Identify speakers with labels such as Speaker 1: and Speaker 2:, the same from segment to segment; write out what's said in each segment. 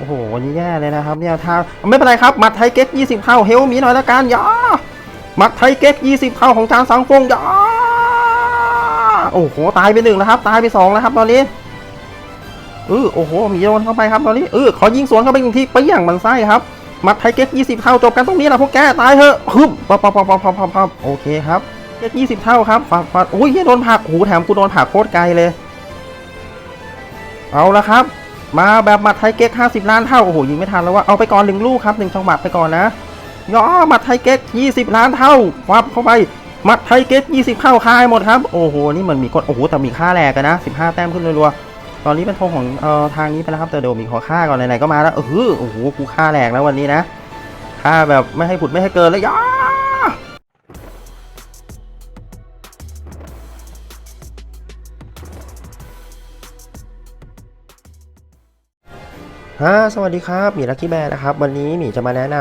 Speaker 1: โอ้โหวันนี้แย่เลยนะครับเนี่ยถ้าไม่เป็นไรครับมัดไทยเก๊ก20เข้าเฮลมีหน่อยละกันย่ามัดไทยเก๊ก20เข้าของจานสังฟงย่าโอ้โหตายไปหนึ่งนะครับ ตายไปสองแล้วครับตอนนี้เออโอ้โหมีโดนเข้าไปครับตอนนี้เออขอยิงสวนเข้าไปอีกทีไปอย่างมันไส้ครับมัดไทยเก๊ก20เข้าจบกันตรงนี้แหละพวกแกตายเถอะฮึบปับปับปับปับปับปับโอเคครับเก๊ก20เท่าครับฟาดฟาดโอ้ยเหี้ยโดนผักโอ้โหแถมกูโดนผักโคตรไกลเลย เอาละครับ มาแบบหมัดไทยเก๊ก50 ล้านเท่า โอ้โหยิงไม่ทันแล้วว่าเอาไปก่อนหนึ่งลูกครับหนึ่งจังหวะไปก่อนนะย่อหมัดไทยเก๊ก20 ล้านเท่าวับเข้าไปหมัดไทยเก๊ก20เข้าคายหมดครับ โอ้โห นี่มันมีกด โอ้โห แต่มีค่าแหลกกันนะ 15 แต้มขึ้นรัวๆตอนนี้เป็นธงของเอ่อทางนี้ไปแล้วครับแต่เดี๋ยวมีขอค่าก่อนไหนๆก็มาแล้วเออโอ้โหกูค่าแหลกแล้ววันนี้นะค่าแบบไม่ให้ผุดไม่ให้เกินแล้วย่า ฮะสวัสดีครับหมีลักกี้แบร์นะครับ วันนี้หมีจะมาแนะน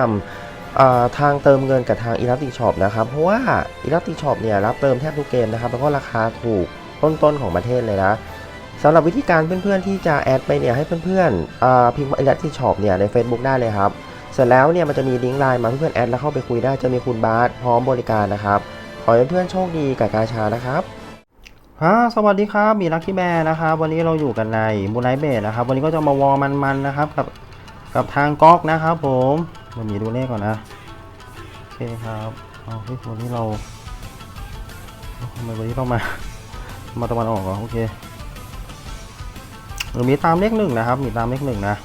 Speaker 1: ำทางเติมเงินกับทางอีลัติชอปนะครับ เพราะว่าอีลัติชอปเนี่ยรับเติมแทบทุกเกมนะครับ แล้วก็ราคาถูกต้นๆของประเทศเลยนะสำหรับวิธีการเพื่อนๆที่จะแอดไปเนี่ยให้เพื่อนๆอ่าพิมพ์อีลัติชอปเนี่ยใน Facebook ได้เลยครับ เสร็จแล้วเนี่ยมันจะมีลิงก์ไลน์มาเพื่อนๆแอดแล้วเข้าไปคุยได้จะมีคุณบาสพร้อมบริการนะครับ ขอให้เพื่อนๆโชคดีกับกาชานะครับ ฮะสวัสดีครับมีลักกี้แบร์นะครับวันนี้เราอยู่กันในมูไลเบสนะครับ วันนี้ก็จะมาวอมันๆนะครับกับกับทางก๊อกนะครับ ผมมันมีดูเลขก่อนนะโอเคครับเอาเฮ้ยวันนี้เราทำไมวันนี้ต้องมามาตะวันออกเหรอโอเคหรือมีตามเลขหนึ่งนะครับ มีตามเลขหนึ่งนะ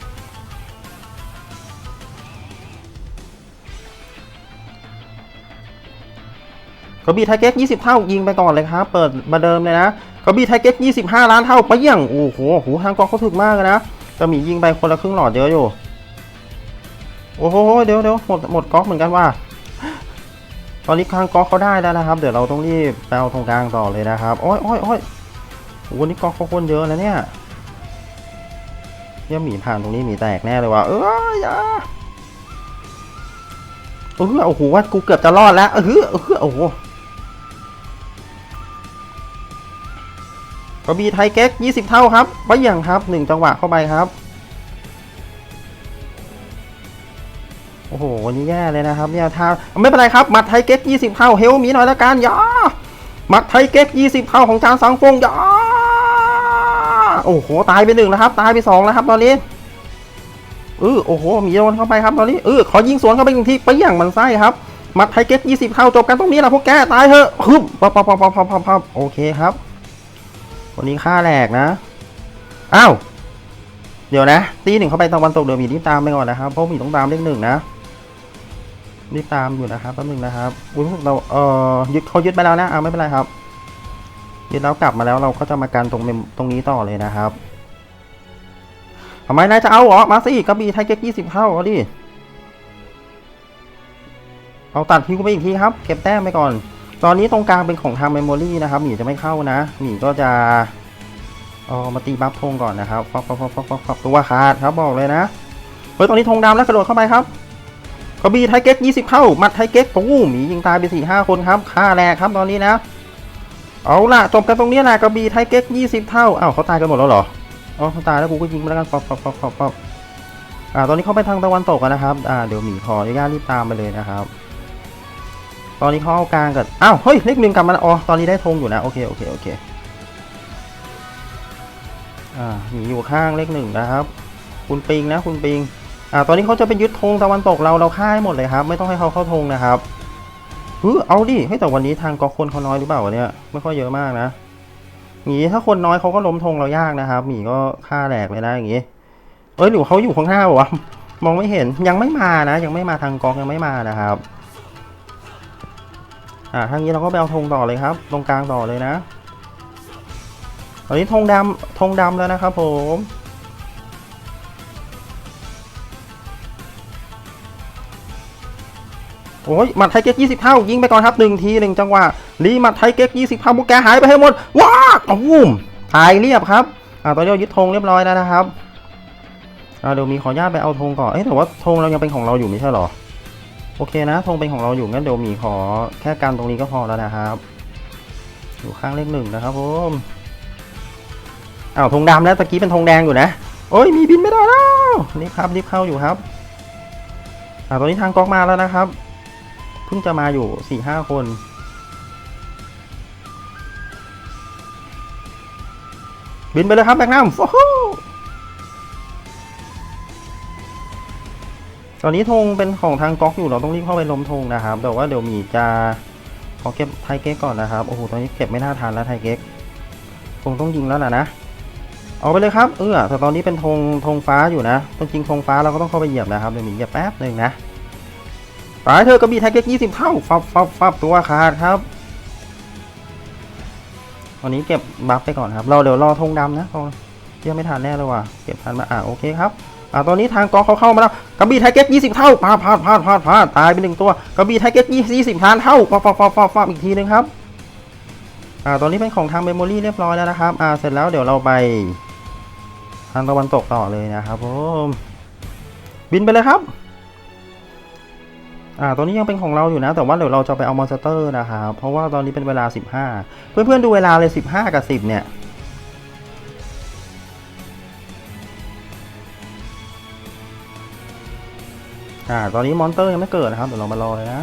Speaker 1: กระบี่ไทเก๊ก20 เท่ายิงไปก่อนเลยครับ เปิดมาเดิมเลยนะกระบี่ไทเก๊ก25 ล้านเท่าไปยี่ยงโอ้โหโหทางกองเขาถึกมากนะจะมียิงไปคนละครึ่งหลอดเยอะอยู่ โอ้โหเดี๋ยวเดี๋ยวหมดหมดก๊อกเหมือนกันว่า ตอนนี้ทางก๊อกเขาได้แล้วนะครับ เดี๋ยวเราต้องรีบไปเอาตรงกลางต่อเลยนะครับโอ้ยโอ้ยโอ้ยโอ้โหนี่ก๊อกเขาคนเยอะแล้วเนี่ยเยี่ยหมีผ่านตรงนี้หมีแตกแน่เลยว่ะเอออย่าเออโอ้โหว่ากูเกือบจะรอดแล้วเออเออโอ้โห กระบี่ไทยเก๊ก 20 เท่าครับไปอย่างครับ 1 จังหวะเข้าไปครับ โอ้โหนนี้แย่เลยนะครับ เนี่ยถ้าไม่เป็นไรครับ หมัดไทยเก๊ก 20เข้าเฮลมีหน่อยละกันย่าหมัดไทยเก๊ก 20เข้าของจานสังฟงย่าโอ้โห ตายไปหนึ่งแล้วครับ ตายไปสองแล้วครับ ตอนนี้เออโอ้โห มีโดนเข้าไปครับ ตอนนี้ เออ ขอยิงสวนเข้าไปอีกทีไปอย่างมันไส้ครับมัดไทยเก๊ก20เข้าจบกันตรงนี้แหละพวกแกตายเถอะฮึบปับปั๊บปั๊บปั๊บปั๊บปั๊บโอเคครับ วันนี้ค่าแหลกนะ อ้าว เดี๋ยวนะ ตีหนึ่งเข้าไปตะวันตกเดี๋ยวมีรีบตามไปก่อนนะครับ เพราะมีต้องตามเลขหนึ่งนะรีบตามอยู่นะครับแป๊บนึงนะครับอุ้ยเราเอ่อยึดเขายึดไปแล้วนะเอาไม่เป็นไรครับยึดแล้วกลับมาแล้วเราก็จะมากันตรงเมมตรงนี้ต่อเลยนะครับทำไมนายจะเอาเหรอมาสิกระบี่ไทเก๊กยี่สิบเท่าเอาดิเอาตัดฮิวไปอีกทีครับ เก็บแต้มไปก่อน ตอนนี้ตรงกลางเป็นของทางเมมโมรีนะครับหมีจะไม่เข้านะหมีก็จะเอมาตีบัฟธงก่อนนะครับฟักฟักฟักฟักฟักตัวขาดครับบอกเลยนะเฮ้ยตอนนี้ธงดำแล้วกระโดดเข้าไปครับกระบีไทเก๊ก20 เข้ามัดไทเก๊กปูหมียิงตายไป4 5คนครับฆ่าแรกครับตอนนี้นะ เอาล่ะจบกันตรงนี้แหละกระบีไทเก๊ก20 เท่าอ้าวเขาตายกันหมดแล้วเหรออ๋อเขาตายแล้วกูก็ยิงไปแล้วกันฟักฟักฟักฟักฟักอ่าตอนนี้เขาไปทางตะวันตกกันนะครับอ่าเดี๋ยวหมีขออนุญาตรีบตามไปเลยนะครับ ตอนนี้เขาเอากลางกันอ้าวเฮ้ยเลขหนึ่งกลับมาแล้วอ๋อตอนนี้ได้ธงอยู่นะโอเคโอเคโอเคอ่าหนีอยู่ข้างเลขหนึ่งนะครับ คุณปิงนะคุณปิงอ่าตอนนี้เขาจะไปยึดธงตะวันตกเราเราฆ่าให้หมดเลยครับ ไม่ต้องให้เขาเข้าธงนะครับเฮ้ยเอาดิเฮ้แต่วันนี้ทางกอคนเขาน้อยหรือเปล่าวะเนี่ยไม่ค่อยเยอะมากนะหมีถ้าคนน้อยเขาก็ล้มธงเรายากนะครับหมีก็ฆ่าแหลกเลยนะอย่างงี้เอ้ยหรือเขาอยู่ข้างหน้าวะมองไม่เห็นยังไม่มานะ ยังไม่มาทางกองยังไม่มานะครับ อ่าทางนี้เราก็ไปเอาธงต่อเลยครับ ตรงกลางต่อเลยนะ ตอนนี้ธงดำธงดำแล้วนะครับผมโอ้ยหมัดไทยเก๊ก20เท่ายิงไปก่อนครับหนึ่งทีหนึ่งจังหวะรีหมัดไทยเก๊ก20เท่าพวกแกหายไปให้หมด ว้าตุ้มตายเรียบครับอ่าตอนนี้เรายึดธงเรียบร้อยแล้วนะครับอ่าเดี๋ยวมีขออนุญาตไปเอาธงก่อนเอ้ยแต่ว่าธงเรายังเป็นของเราอยู่ไม่ใช่หรอ โอเคนะธงเป็นของเราอยู่งั้นเดี๋ยวมีขอแค่กันตรงนี้ก็พอแล้วนะครับ อยู่ข้างเลขหนึ่งนะครับผมอ้าวธงดำแล้วตะกี้เป็นธงแดงอยู่นะโอโอ้ยมีบินไม่ได้แล้วรีบครับรีบเข้าอยู่ครับอ่าตอนนี้ทางก๊อกมาแล้วนะครับเพิ่งจะมาอยู่สี่ห้าคนบินไปเลยครับแบกน้ำโอ้โห ตอนนี้ธงเป็นของทางก๊อกอยู่เราต้องรีบเข้าไปล้มธงนะครับแต่ว่าเดี๋ยวหมีจะขอเก็บไทเก๊กก่อนนะครับโอ้โหตอนนี้เก็บไม่น่าทันแล้วไทเก๊กคงต้องยิงแล้วล่ะนะเอาไปเลยครับเออแต่ตอนนี้เป็นธงธงฟ้าอยู่นะจริงธงฟ้าเราก็ต้องเข้าไปเหยียบนะครับเดี๋ยวหมีเหยียบแป๊บหนึ่งนะตายเธอกระบี่ไทเก๊กยี่สิบเท่าฟับฟับฟับตัวขาดครับตอนนี้เก็บบัฟไปก่อนครับ เราเดี๋ยวรอธงดำนะเยังไม่ทันแน่เลยว่ะเก็บทันมาอะโอเคครับ อ่าตอนนี้ทางกองเขาเข้ามาแล้วกระบี่ไทเก็ตยี่สิบเท่าพลาดพลาดพลาดพลาดพลาดตายไปหนึ่งตัวกระบี่ไทเก็ตยี่สิบทานเท่าฟับฟับฟับฟับฟับอีกทีหนึงครับอ่าตอนนี้เป็นของทางเมมโมรี่เรียบร้อยแล้วนะครับอ่าเสร็จแล้วเดี๋ยวเราไป ทางตะวันตกต่อเลยนะครับผมบินไปเลยครับอ่าตอนนี้ยังเป็นของเราอยู่นะ แต่ว่าเดี๋ยวเราจะไปเอามอนสเตอร์นะครับเพราะว่าตอนนี้เป็นเวลา 15 เพื่อนๆดูเวลาเลย 15 กับ 10 เนี่ย อ่า ตอนนี้มอนเตอร์ยังไม่เกิดนะครับ เดี๋ยวเรามารอเลยนะ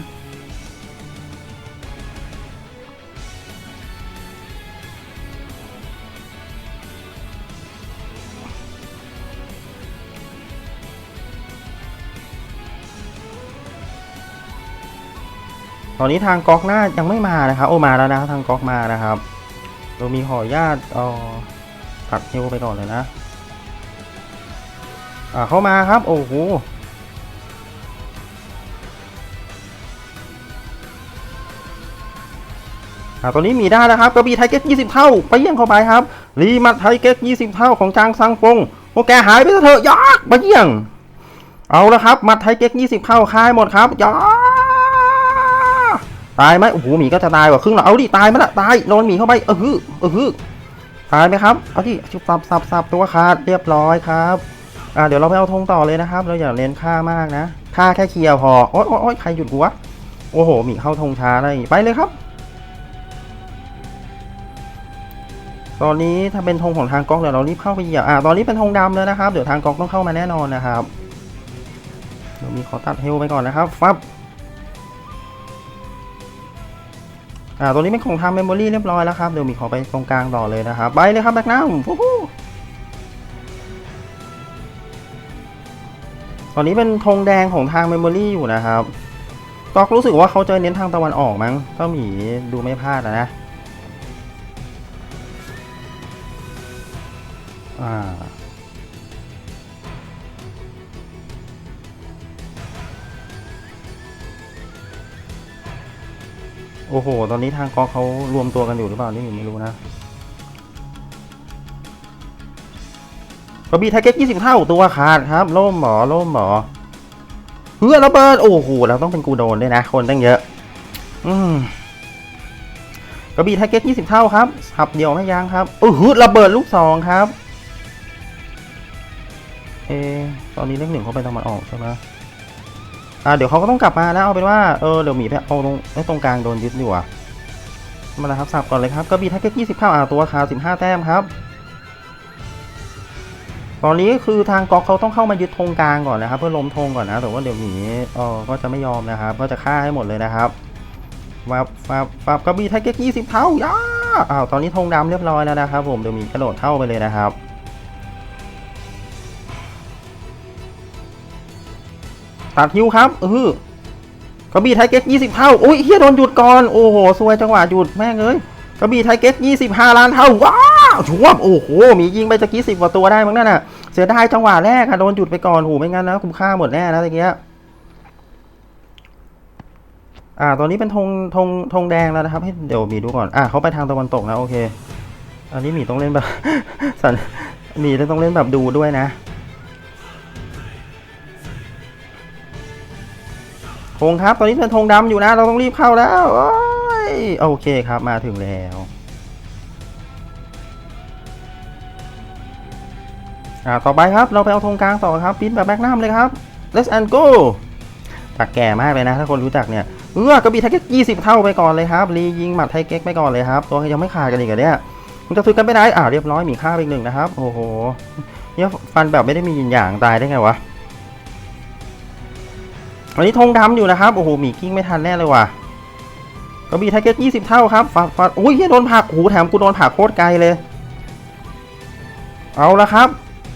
Speaker 1: ตอนนี้ทางก๊อกหน้ายังไม่มานะครับ โอมาแล้วนะทางก๊อกมานะครับ เรามีขออญาตเอาตัดเฮลไปก่อนเลยนะ อ่าเข้ามาครับ โอ้โห อ่าตอนนี้มีได้แล้วครับกระบี่ไทเก็ต20 เท่า ไปเยี่ยงเข้าไปครับ รีมัดไทเก็ต20 เท่าของจางซังฟงโอแกหายไปซะเถอะยากมาเยี่ยง เอาละครับ มัดไทเก็ต20 เท่าคายหมดครับยาตายไหมโอ้โหหมีก็จะตายกว่าครึ่งหรอเอาดิตายไหมล่ะตายโดนหมีเข้าไปเออฮึเออฮึตายไหมครับเอาดิชุบสับสับสับตัวขาดเรียบร้อยครับอ่าเดี๋ยวเราไปเอาธงต่อเลยนะครับ เราอย่าเน้นค่ามากนะค่าแค่เคลียร์พอโอ๊ยโอ๊ยโอ๊ยใครหยุดกูวะโอ้โหหมีเข้าธงช้าได้ไปเลยครับ ตอนนี้ถ้าเป็นธงของทางก๊อกเดี๋ยวเรารีบเข้าไปเหยียบอ่าตอนนี้เป็นธงดำแล้วนะครับ เดี๋ยวทางก๊อกต้องเข้ามาแน่นอนนะครับเดี๋ยวมีขอตัดเฮลไปก่อนนะครับฟับอ่าตรงนี้เป็นของทางเมมโมรี่เรียบร้อยแล้วครับเดี๋ยวมีขอไปตรงกลางต่อเลยนะครับไปเลยครับแบ็กน้ำฟู้ฮู้ตอนนี้เป็นธงแดงของทางเมมโมรี่อยู่นะครับก๊อกรู้สึกว่าเขาจะเน้นทางตะวันออกมั้งถ้าหมีดูไม่พลาดอะนะ อ่าโอ้โห ตอนนี้ทางกองเขารวมตัวกันอยู่หรือเปล่า นี่ไม่รู้นะกระบี่ไทเก็ต20เท่าตัวขาดครับ ล่มหมอ ล่มหมอเฮ้ยระเบิด โอ้โห เราต้องเป็นกูโดนด้วยนะ คนตั้งเยอะ อืมกระบี่ไทเก็ต20เท่าครับขับเดียวไม่ยั้งครับโอ้โหระเบิดลูกสองครับ เอตอนนี้เลขหนึ่งเขาไปตะวันออกใช่ไหมอ่าเดี๋ยวเขาก็ต้องกลับมาแล้วเอาเป็นว่าเออเดี๋ยวหมีไปเอาตรงไอ้ตรงกลางโดนยึดอยู่อะมาแล้วครับสับก่อนเลยครับกระบี่แท็กเก็ตยี่สิบข้าวอ่าตัวขาวสิบห้าแต้มครับ ตอนนี้คือทางก๊อกเขาต้องเข้ามายึดธงกลางก่อนนะครับ เพื่อล้มธงก่อนนะแต่ว่าเดี๋ยวหมีเออก็จะไม่ยอมนะครับ ก็จะฆ่าให้หมดเลยนะครับมาฟับฟับกระบี่แท็กเก็ตยี่สิบเท่าย่าอ้าวตอนนี้ธงดำเรียบร้อยแล้วนะครับ ผมเดี๋ยวหมีกระโดดเท่าไปเลยนะครับ ตัดฮิวครับเออกระบี่ไทเก็ต20เท่าอุ้ยเฮียโดนหยุดก่อนโอ้โหซวยจังหวะหยุดแม่งเอ้ยกระบี่ไทเก็ต25ล้านเท่าว้าวชวบโอ้โหมียิงไปตะกี้สิบกว่าตัวได้มั้งนั่นน่ะเสียดายจังหวะแรกอะโดนหยุดไปก่อนโหไม่งั้นนะคุ้มค่าหมดแน่นะตะเกียอ่า ตอนนี้เป็นธงธงธงแดงแล้วนะครับ ให้เดี๋ยวมีดูก่อน อ่าเขาไปทางตะวันตกนะโอเค อันนี้หมีต้องเล่นแบบสันหมีต้องเล่นแบบดูด้วยนะ ธงครับ ตอนนี้เป็นธงดำอยู่นะ เราต้องรีบเข้าแล้วโอ้ยโอเคครับมาถึงแล้วอ่าต่อไปครับเราไปเอาธงกลางต่อครับปิ้นแบบแบ็กน้ำเลยครับ let's and go ตักแก่มากเลยนะ ถ้าคนรู้จักเนี่ยเออกระบี่ไทเก๊กยี่สิบเท่าไปก่อนเลยครับรียิงหมัดไทเก๊กไปก่อนเลยครับ ตัวยังไม่ขาดกันอีกเหรอเนี่ยมันจะซื้อกันไปได้อ่าเรียบร้อยมีค่าไปอีกหนึ่งนะครับ โอ้โหเนี่ยฟันแบบไม่ได้มียินหยางตายได้ไงวะ วันนี้ธงดำอยู่นะครับ โอ้โหหมีกิ้งไม่ทันแน่เลยว่ะกระบี่ไทเก็ตยี่สิบเท่าครับฟันฟันอุ้ยโดนผักโอ้โหแถมกูโดนผักโคตรไกลเลย เอาละครับ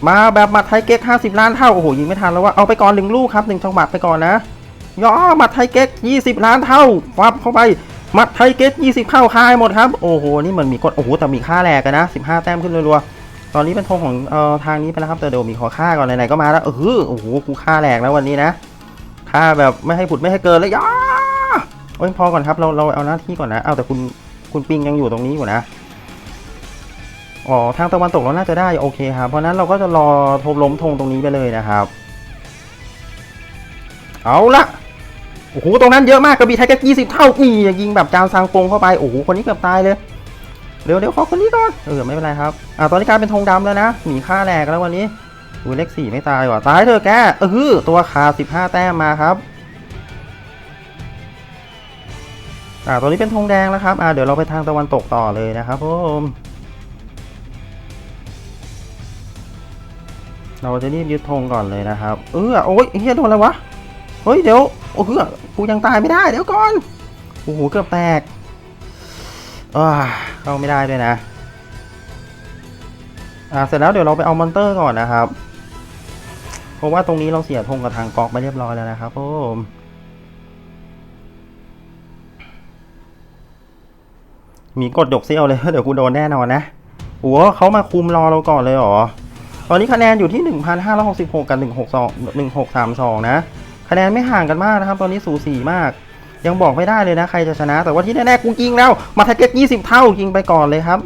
Speaker 1: มาแบบมัดไทเก๊ก50ล้านเท่า โอ้โหยิงไม่ทันแล้วว่าเอาไปก่อนหนึ่งลูกครับหนึ่งจังหวัดไปก่อนนะ ย่อมัดไทเก๊ก20ล้านเท่าฟับเข้าไป มัดไทเก๊ก20เข้าคายหมดครับ โอ้โห นี่มันมีกด โอ้โห แต่มีค่าแรกกันนะ15แต้มขึ้นรัวๆ ตอนนี้เป็นธงของเอ่อทางนี้ไปแล้วครับแต่เดี๋ยวมีขอค่าก่อนไหนๆก็มาแล้วเออโอ้โหกูค่าแรกแล้ววันนี้นะ ค่าแบบไม่ให้ผุดไม่ให้เกินเลยย่าโอ้ยพอก่อนครับเราเราเอาหน้าที่ก่อนนะเอาแต่คุณคุณปิงยังอยู่ตรงนี้อยู่นะอ๋อทางตะวันตกเราน่าจะได้โอเคครับเพราะนั้นเราก็จะรอทบล้มธงตรงนี้ไปเลยนะครับ เอาละโอ้โหตรงนั้นเยอะมากกระบี่ไทยแค่ยี่สิบเท่านี่ยิงแบบจางซางปงเข้าไปโอ้โหคนนี้เกือบตายเลยเดี๋ยวเดี๋ยวขอคนนี้ก่อนเออไม่เป็นไรครับอ่าตอนนี้กลายเป็นธงดำแล้วนะหมีค่าแหลกแล้ววันนี้ อุ้ยเลขสี่ไม่ตายว่ะตายเถอะแกเออตัวขาสิบห้าแต้มมาครับอ่าตอนนี้เป็นธงแดงแล้วครับอ่าเดี๋ยวเราไปทางตะวันตกต่อเลยนะครับผมเราจะรีบยึดธงก่อนเลยนะครับ เออโอ้ยเฮียโดนอะไรวะเฮ้ยเดี๋ยวโอ้เฮ้ยกูยังตายไม่ได้เดี๋ยวก่อนโอ้โหเกือบแตกอ่าเข้าไม่ได้ด้วยนะอ่าเสร็จแล้วเดี๋ยวเราไปเอามอนเตอร์ก่อนนะครับ เพราะว่าตรงนี้เราเสียธงกับทางกอกไปเรียบร้อยแล้วนะครับผมมีกดดกเซี่ยวเลยเดี๋ยวกูโดนแน่นอนนะโอ้โหเขามาคุมรอเราก่อนเลยเหรอ ตอนนี้คะแนนอยู่ที่ 1,566 กับ 162 1632 นะ คะแนนไม่ห่างกันมากนะครับ ตอนนี้สูสีมาก ยังบอกไม่ได้เลยนะ ใครจะชนะ แต่ว่าที่แน่ๆกูยิงแล้ว มาไทเก็ต20 เท่ายิงไปก่อนเลยครับ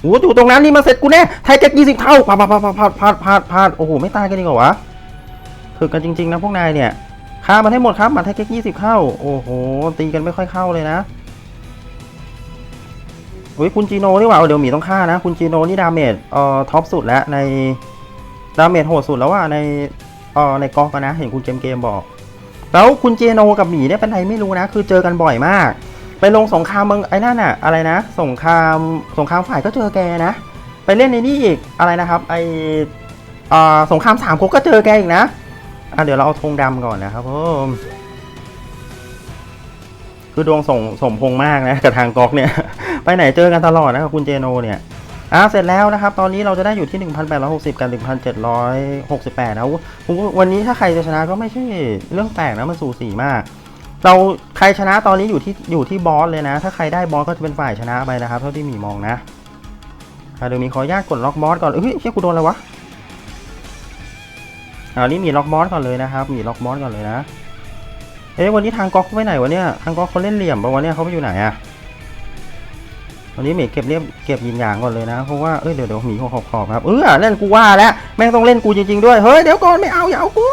Speaker 1: โอ้โหอยู่ตรงนั้นนี่มาเสร็จกูแน่ไทเก็ต20 เท่าพาดพาดพาดพาดพาดพาดพาดโอ้โหไม่ตายกันดีกว่าวะ ถึกกันจริง ๆ นะพวกนายเนี่ยฆ่ามันให้หมดครับมาไทเก็ต20เข้า โอ้โห ตีกันไม่ค่อยเข้าเลยนะโอ้ยคุณจีโน่นี่ว่าเดี๋ยวหมีต้องฆ่านะ คุณจีโน่นี่ดาเมจเอ่อท็อปสุดแล้วในดาเมจโหดสุดแล้วว่าในเอ่อในกอกนะ เห็นคุณเกมเกมบอก แล้วคุณเจโนกับหมีเนี่ยเป็นไรไม่รู้นะ คือเจอกันบ่อยมาก ไปลงสงครามเมืองไอ้นั่นอะอะไรนะ สงครามสงครามฝ่ายก็เจอแกนะ ไปเล่นในนี่อีกอะไรนะครับ ไอเอ่อสงครามสามก๊กก็เจอแกอีกนะ อะเดี๋ยวเราเอาธงดำก่อนนะครับผมคือดวงส่งสมพงมากนะกับทางก๊อกเนี่ย ไปไหนเจอกันตลอดนะครับคุณเจโนเนี่ยอ่าเสร็จแล้วนะครับ ตอนนี้เราจะได้อยู่ที่ 1,860 กับ1,768 นะผมวันนี้ถ้าใครจะชนะก็ไม่ใช่เรื่องแปลกนะมันสูสีมาก เราใครชนะตอนนี้อยู่ที่อยู่ที่บอสเลยนะ ถ้าใครได้บอสก็จะเป็นฝ่ายชนะไปนะครับ เท่าที่มีมองนะเดี๋ยวมีขออนุญาตกดล็อกบอสก่อนเฮ้ยเชี่ยกูโดนอะไรวะ อ่านี่มีล็อกบอสก่อนเลยนะครับ มีล็อกบอสก่อนเลยนะ เอ๊ะวันนี้ทางก๊อกเขาไปไหนวะเนี่ย ทางก๊อกเขาเล่นเหลี่ยมปะวะเนี่ยเขาไปอยู่ไหนอะวันนี้หมีเก็บเรียบเก็บยินยางก่อนเลยนะ เพราะว่าเอ้ยเดี๋ยวเดี๋ยวหมีขอบขอบครับ เออเล่นกูว่าแล้วแม่งต้องเล่นกูจริงๆด้วย เฮ้ยเดี๋ยวก่อนไม่เอาอย่าเอากู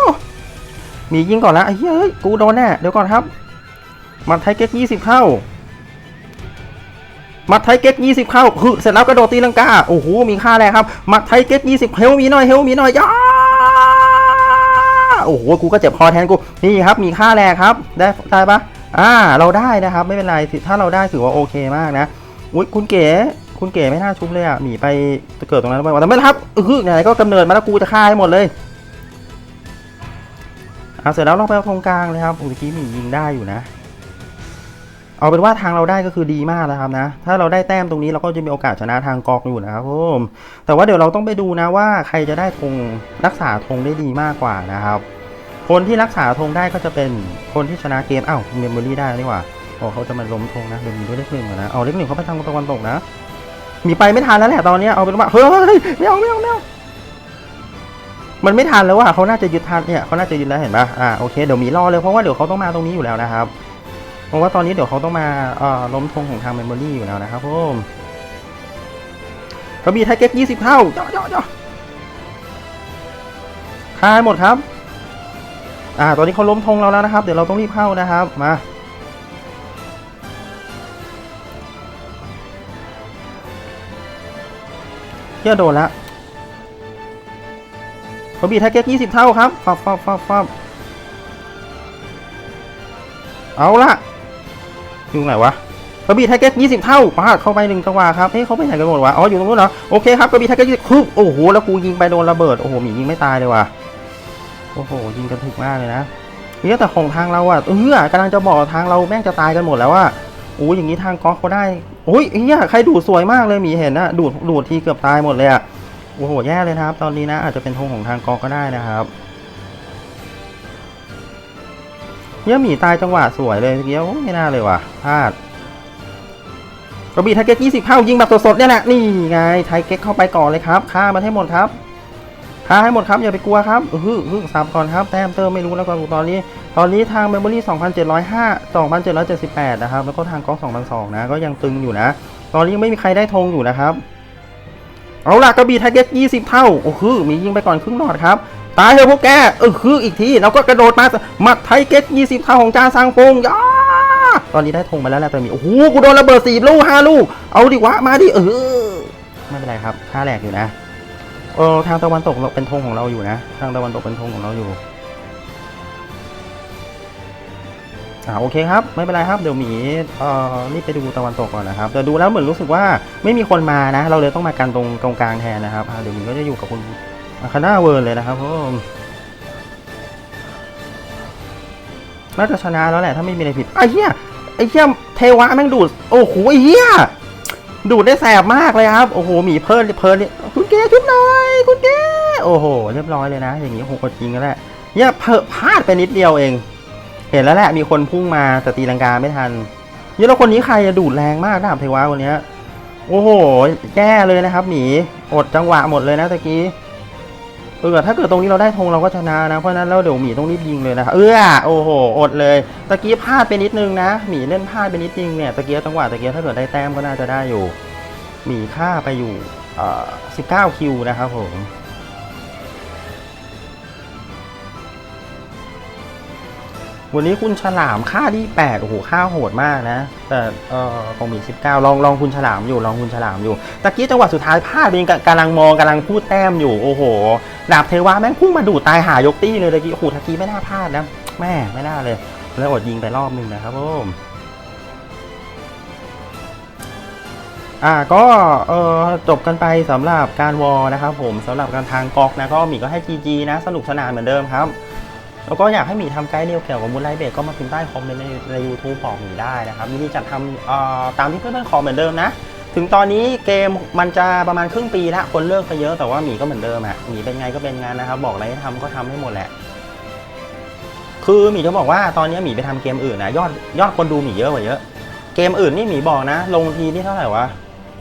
Speaker 1: หมียิงก่อนละไอ้เฮ้ยกูโดนแน่ เดี๋ยวก่อนครับ มัดไทยเก๊กยี่สิบเข้า มัดไทยเก๊กยี่สิบเข้าเสร็จแล้วกระโดดตีลังกา โอ้โหมีค่าแรงครับ มัดไทยเก๊กยี่สิบเฮลมีหน่อยเฮลมีหน่อยย่า โอ้โหกูก็เจ็บคอแทนกูนี่ครับมีค่าแรงครับได้ได้ปะอ่าเราได้นะครับ ไม่เป็นไรถ้าเราได้ถือว่าโอเคมากนะอุ้ยคุณเก๋คุณเก๋ไม่น่าชุบเลยอะหมีไปเกิดตรงนั้นไปแต่ไม่ครับเออไหนก็กำเนิดมาแล้วกูจะฆ่าให้หมดเลยเอาเสร็จแล้วเราไปเอาตรงกลางเลยครับอุ้ยเมื่อกี้หมียิงได้อยู่นะ เอาเป็นว่าทางเราได้ก็คือดีมากแล้วครับนะ ถ้าเราได้แต้มตรงนี้เราก็จะมีโอกาสชนะทางกอกอยู่นะครับผมแต่ว่าเดี๋ยวเราต้องไปดูนะว่าใครจะได้ธงรักษาธงได้ดีมากกว่านะครับ คนที่รักษาธงได้ก็จะเป็นคนที่ชนะเกมอ้าวเมมโมรี่ได้นี่หว่าโอ้เขาจะมาล้มธงนะเดี๋ยวมีด้วยเลขหนึ่งนะเอาเลขหนึ่งเขาไปทางตะวันตกนะ มีไปไม่ทันแล้วแหละตอนนี้เอาเป็นว่าเฮ้ยไม่เอาไม่เอาไม่เอามันไม่ทันแล้วว่ะเขาน่าจะยึดทันเนี่ยเขาน่าจะยึดแล้วเห็นปะอ่าโอเคเดี๋ยวมีรอเลยเพราะว่าเดี๋ยวเขาต้องมาตรงนี้อยู่แล้วนะครับ เพราะว่าตอนนี้เดี๋ยวเขาต้องมาล้มธงของทางเมมโมรี่อยู่แล้วนะครับผมกระบี่ไทเก็ตยี่สิบเท่าย่อย่อย่อคายหมดครับ อ่า ตอนนี้เขาล้มธงเราแล้วนะครับ เดี๋ยวเราต้องรีบเข้านะครับ มาเที่ยโดนล้วกระบี่ไทเก็ตยี่สิบเท่าครับฟับฟับฟับฟับเอาละ อยู่ไหนวะกระบี่ไทเก๊ก20เท่าปาดเข้าไปหนึ่งจังหวะครับเฮ้ยเขาไปไหนกันหมดวะอ๋ออยู่ตรงนู้นเหรอโอเคครับกระบี่ไทเก๊ก20คือโอ้โหแล้วกูยิงไปโดนระเบิดโอ้โหหมียิงไม่ตายเลยว่ะโอ้โหยิงกันถึกมากเลยนะเนี่ยแต่ของทางเราอะเออกำลังจะบอกทางเราแม่งจะตายกันหมดแล้วว่าโอ้ยอย่างนี้ทางก๊อกเขาได้โอ้ยเฮียใครดูดสวยมากเลยหมีเห็นนะดูดดูดทีเกือบตายหมดเลยอะโอ้โหแย่เลยนะครับ ตอนนี้นะอาจจะเป็นธงของทางก๊อกก็ได้นะครับ เนี่ยหมีตายจังหวะสวยเลยเมื่อกี้ไม่น่าเลยว่ะพลาดกระบี่ไทเก๊ก20เข้ายิงแบบสดๆเนี่ยแหละนี่ไงไทเก๊กเข้าไปก่อนเลยครับฆ่ามันให้หมดครับฆ่าให้หมดครับอย่าไปกลัวครับอือฮึฮึสับก่อนครับแต้มเติมไม่รู้แล้วก็ตอนนี้ ตอนนี้ทางเมมโมรี่2,705 2,778นะครับแล้วก็ทางก๊อก2,002นะก็ยังตึงอยู่นะ ตอนนี้ยังไม่มีใครได้ธงอยู่นะครับเอาล่ะกระบี่ไทเก๊ก20เท่าโอ้คือมียิงไปก่อนครึ่งหลอดครับ ตายเถอะพวกแกเออคืออีกทีแล้วก็กระโดดมาหมัดไทเก๊ก20เท่าของจาซังฟงย่าตอนนี้ได้ธงมาแล้วแหละแต่มีโอ้โหกูโดนระเบิดสี่ลูกห้าลูกเอาดิวะมาดิเออไม่เป็นไรครับค่าแหลกอยู่นะเออทางตะวันตกเราเป็นธงของเราอยู่นะ ทางตะวันตกเป็นธงของเราอยู่อ่าโอเคครับ ไม่เป็นไรครับเดี๋ยวหมีเอ่อรีบไปดูตะวันตกก่อนนะครับแต่ดูแล้วเหมือนรู้สึกว่าไม่มีคนมานะ เราเลยต้องมากันตรงตรงกลางแทนนะครับเดี๋ยวหมีก็จะอยู่กับคุณ อาคาน่าเวิร์นเลยนะครับผมน่าจะชนะแล้วแหละถ้าไม่มีอะไรผิดไอ้เหี้ยไอ้เหี้ยเทวะแม่งดูดโอ้โหไอ้เหี้ยดูดได้แสบมากเลยครับ โอ้โหหมีเพลินเพลินเนี่ยคุณเก๋ชุบหน่อยคุณเก๋โอ้โห เรียบร้อยเลยนะ อย่างนี้โหกดจริงกันแหละเนี่ยเพอพลาดไปนิดเดียวเอง เห็นแล้วแหละมีคนพุ่งมาแต่ตีลังกาไม่ทันเนี่ยแล้วคนนี้ใครจะดูดแรงมากนะเทวะคนเนี้ยโอ้โหแย่เลยนะครับหมีอดจังหวะหมดเลยนะตะกี้ เออถ้าเกิดตรงนี้เราได้ธงเราก็ชนะนะ เพราะนั้นแล้วเดี๋ยวหมีต้องรีบยิงเลยนะครับเออโอ้โห อดเลยตะกี้พลาดไปนิดนึงนะ หมีเล่นพลาดไปนิดนึงเนี่ยตะกี้จังหวะตะกี้ถ้าเกิดได้แต้มก็น่าจะได้อยู่ หมีฆ่าไปอยู่เอ่อ19คิวนะครับผม วันนี้คุณฉลามค่าที่8โอ้โหค่าโหดมากนะ แต่เออของมี 19 ลองลองคุณฉลามอยู่ลองคุณฉลามอยู่ตะกี้จังหวะสุดท้ายพลาดเองกำลังมองกำลังพูดแต้มอยู่โอ้โหดาบเทวะแม่งพุ่งมาดูดตายหายกตี้เลยตะกี้โอ้โหตะกี้ไม่น่าพลาดนะแม่ไม่น่าเลย แล้วอดยิงไปรอบหนึงนะครับผมอ่าก็เออจบกันไปสำหรับการวอลนะครับผมสำหรับการทางกอกนะก็มีก็ให้ GG นะสนุกสนานเหมือนเดิมครับ แล้วก็อยากให้หมีทำไกด์เรียวเกี่ยวกับมูลไลเบรกก็มาพิมพ์ใต้คอมเมนต์ในใน YouTube บอกหมีได้นะครับมีจัดทำตามที่เพื่อนๆขอเหมือนเดิมนะ ถึงตอนนี้เกมมันจะประมาณครึ่งปีละคนเลิกไปเยอะแต่ว่าหมีก็เหมือนเดิมอะหมีเป็นไงก็เป็นงานนะครับ บอกอะไรให้ทำก็ทำให้หมดแหละคือหมีจะบอกว่าตอนนี้หมีไปทำเกมอื่นนะยอดยอดคนดูหมีเยอะกว่าเยอะ เกมอื่นนี่หมีบอกนะ ลงทีนี่เท่าไหร่วะ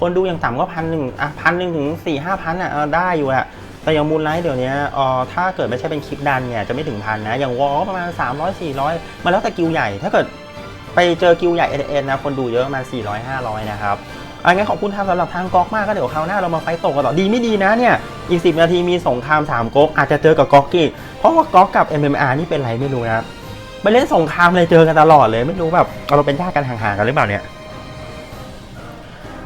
Speaker 1: คนดูอย่างต่ำก็พันหนึ่งอะพันหนึ่งถึงสี่ห้าพันอะได้อยู่อะ แต่อย่างมูลไลท์เดี๋ยวนี้ออถ้าเกิดไม่ใช่เป็นคลิปดันเนี่ยจะไม่ถึงพันนะ อย่างวอลประมาณ 300 400 มาแล้วแต่กิวใหญ่ ถ้าเกิดไปเจอกิวใหญ่เอ็นนะคนดูเยอะประมาณ 400 500 นะครับอันงั้ขอบคุณทางสำหรับทางก๊อกมากก็เดี๋ยวคราวหน้าเรามาไฟต์ตกกันต่อดีไม่ดีนะเนี่ย อีก 10 นาทีมีสงคราม3ก๊กอาจจะเจอกับก๊อกกี้เพราะว่าก๊อกกับ MMR นี่เป็นไรไม่รู้นะไปเล่นสงครามเลยเจอกันตลอดเลยไม่รู้แบบเราเป็นญาติกันห่างๆกันหรือเปล่าเนี่ย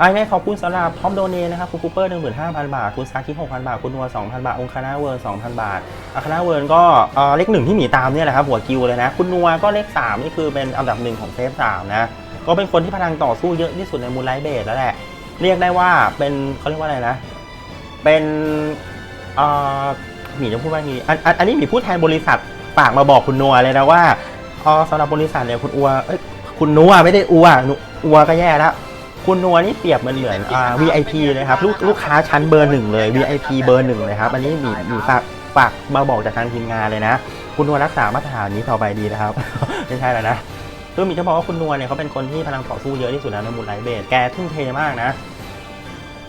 Speaker 1: อันนี้ขอบคุณสำหรับท็อปโดเนนะครับคุณคูเปอร์หนึ่งหมื่นห้าพันบาท คุณซาคิหกพันบาท คุณนัวสองพันบาท องคานาเวิร์นสองพันบาทอาคานาเวิร์นก็เลขหนึ่งที่หมีตามเนี่ยแหละครับหัวกิวเลยนะ คุณนัวก็เลขสามนี่คือเป็นอันดับหนึ่งของเซฟสามนะ ก็เป็นคนที่พลังต่อสู้เยอะที่สุดในมูลไลท์เบสแล้วแหละ เรียกได้ว่าเป็นเขาเรียกว่าอะไรนะ เป็นหมีจะพูดว่าไงอันอันอันนี้หมีพูดแทนบริษัทฝากมาบอกคุณนัวเลยนะว่าสำหรับบริษัทเนี่ยคุณอัวคุณนัวไม่ได้อัวอัวก็แย่แล้ว คุณนัวนี่เปรียบเหมือนเหมือนอ่า VIP เลยครับลูกลูกค้าชั้นเบอร์หนึ่งเลย VIP เบอร์หนึ่งเลยครับ อันนี้มีมีฝากฝากมาบอกจากทางทีมงานเลยนะ คุณนัวรักษามาตรฐานนี้ต่อไปดีนะครับ ไม่ใช่แล้วนะคือมีจะบอกว่าคุณนัวเนี่ยเขาเป็นคนที่พลังต่อสู้เยอะที่สุดแล้วในมูลไลท์เบสแกทุ่มเทมากนะ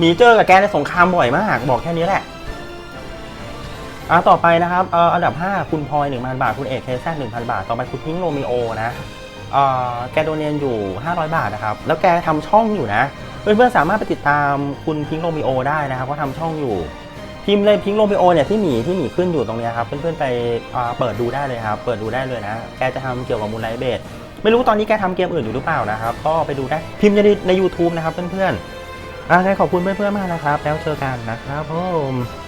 Speaker 1: มีเจอกับแกในสงครามบ่อยมาก บอกแค่นี้แหละอ่าต่อไปนะครับเอ่ออันดับ 5 คุณพลอย1,000 บาท คุณเอกเคแซ1,000 บาท ต่อไปคุณพิงค์โรมิโอนะเอ่อ แกโดเนนอยู่ 500 บาทนะครับ แล้วแกทำช่องอยู่นะ เพื่อนๆสามารถไปติดตามคุณพิงโรมิโอได้นะครับเขาทำช่องอยู่พิมพ์เลยพิงโรมิโอเนี่ยที่หมีที่หมีขึ้นอยู่ตรงนี้ครับเพื่อนๆไปเปิดดูได้เลยครับ เปิดดูได้เลยนะ แกจะทำเกี่ยวกับมูลไลท์เบสไม่รู้ตอนนี้แกทำเกมอื่นอยู่หรือเปล่านะครับ ก็ไปดูได้พิมพ์ในใน YouTube นะครับเพื่อนๆอ่าใช่ขอบคุณเพื่อนๆมากนะครับ แล้วเจอกันนะครับผม